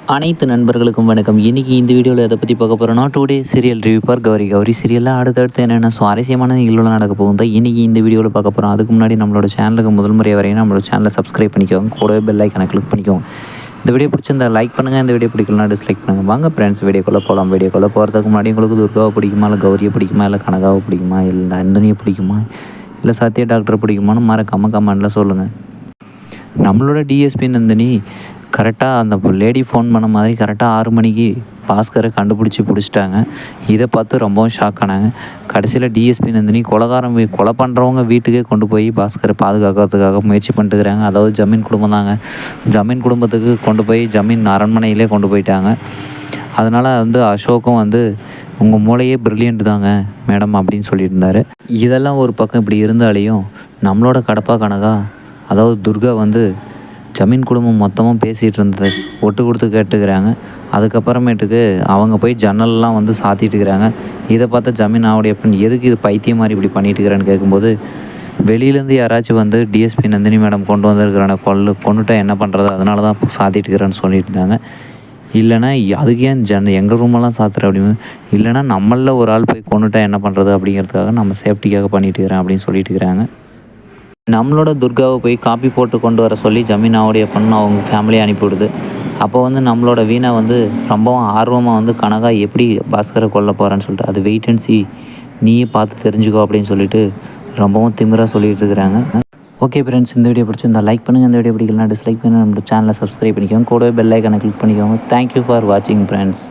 அனைத்து நண்பர்களுக்கும் வணக்கம். இன்றைக்கி இந்த வீடியோவில் எதை பற்றி பார்க்க போகிறோன்னா today serial review for Gowri. Gowri சீரியலில் அடுத்தடுத்து என்னென்ன சுவாரஸ்யமான நிகழ்வுகள் நடக்க போகும் தான் இன்றைக்கி இந்த வீடியோவில் பார்க்க போகிறோம் அதுக்கு முன்னாடி நம்மளோட சேனலுக்கு முதல் முறை வரையும் நம்மளோட சேனலை சப்ஸ்கிரைப் பண்ணிக்கோங்க. கூடவே பெல் ஐக்கனை கிளிக் பண்ணிக்கோங்க. இந்த வீடியோ பிடிச்சிருந்தா லைக் பண்ணுங்கள் இந்த வீடியோ பிடிக்கலனா டிஸ்லைக் பண்ணுங்கள் வாங்க ஃப்ரெண்ட்ஸ் வீடியோக்குள்ளே போகலாம் வீடியோக்குள்ளே போகிறதுக்கு முன்னாடி உங்களுக்கு துர்காவை பிடிக்குமா இல்லை கௌரியை பிடிக்குமா இல்லை கனகாவை பிடிக்குமா இல்லை அந்தனியை பிடிக்குமா இல்லை சத்யா டாக்டரை பிடிக்குமான்னு மறக்காமல் கமெண்டில் சொல்லுங்கள் நம்மளோட டிஎஸ்பி நந்தினி கரெக்டாக அந்த லேடி ஃபோன் பண்ண மாதிரி கரெக்டாக ஆறு மணிக்கு பாஸ்கரை கண்டுபிடிச்சி பிடிச்சிட்டாங்க. இதை பார்த்து ரொம்பவும் ஷாக் ஆனாங்க. கடைசியில் டிஎஸ்பி நந்தினி கொலகாரம் கொலை பண்ணுறவங்க வீட்டுக்கே கொண்டு போய் பாஸ்கரை பாதுகாக்கிறதுக்காக முயற்சி பண்ணிட்டுருக்கிறாங்க அதாவது ஜமீன் குடும்பம் தாங்க. ஜமீன் குடும்பத்துக்கு கொண்டு போய் ஜமீன் அரண்மனையிலே கொண்டு போயிட்டாங்க. அதனால் வந்து அசோக்கும் வந்து உங்கள் மூளையே பிரில்லியண்ட் தாங்க மேடம் அப்படின்னு சொல்லியிருந்தார். இதெல்லாம் ஒரு பக்கம் இப்படி இருந்தாலையும் நம்மளோட கடப்பா கணக்கா அதாவது துர்கா வந்து ஜமீன் குடும்பம் மொத்தமும் பேசிகிட்டு இருந்தது ஒட்டு கொடுத்து கேட்டுக்கிறாங்க. அதுக்கப்புறமேட்டுக்கு அவங்க போய் ஜன்னல்லாம் வந்து சாத்திட்டுக்கிறாங்க இதை பார்த்தா ஜமீன் ஆவுடைய அப்பன் எதுக்கு இது பைத்தியம் மாதிரி இப்படி பண்ணிட்டு இருக்கிறேன்னு கேட்கும்போது வெளியிலேருந்து யாராச்சும் வந்து டிஎஸ்பி நந்தினி மேடம் கொண்டு வந்திருக்கிறான கொல்லு கொண்டுட்டா என்ன பண்ணுறது அதனால தான் சாத்திட்டுக்கிறேன்னு சொல்லிட்டு இருந்தாங்க. இல்லைனா அதுக்கு ஏன் ஜன் எங்கள் ரூமெல்லாம் சாத்துற? அப்படின்னு இல்லைனா நம்மளில் ஒரு ஆள் போய் கொண்டுட்டா என்ன பண்ணுறது அப்படிங்கிறதுக்காக நம்ம சேஃப்டிக்காக பண்ணிட்டு இருக்கிறேன் அப்படின்னு சொல்லிட்டு இருக்கிறாங்க. நம்மளோட துர்காவை போய் காப்பி போட்டு கொண்டு வர சொல்லி ஜமீனாவுடைய பொண்ணு அவங்க ஃபேமிலியை அனுப்பிவிடுது. அப்போ வந்து நம்மளோட வீணா வந்து ரொம்பவும் ஆர்வமாக வந்து கனகா எப்படி பாஸ்கரை கொல்ல போகிறான்னு சொல்லிட்டு அது வெயிட் அண்ட் சி நீயே பார்த்து தெரிஞ்சுக்கோ அப்படின்னு சொல்லிட்டு ரொம்பவும் திமிராக சொல்லிகிட்டு இருக்கிறாங்க. ஓகே ஃப்ரெண்ட்ஸ் இந்த வீடியோ பிடிச்சிருந்தா லைக் பண்ணுங்கள் இந்த வீடியோ பிடிக்கலாம் டிஸ்லைக் பண்ணி நம்ம சேனலை சப்ஸ்கிரைப் பண்ணிக்கோங்க. கூடவே பெல் ஐக்கனை கிளிக் பண்ணிக்கோங்க. தேங்க்யூ ஃபார் வாட்சிங் ஃப்ரெண்ட்ஸ்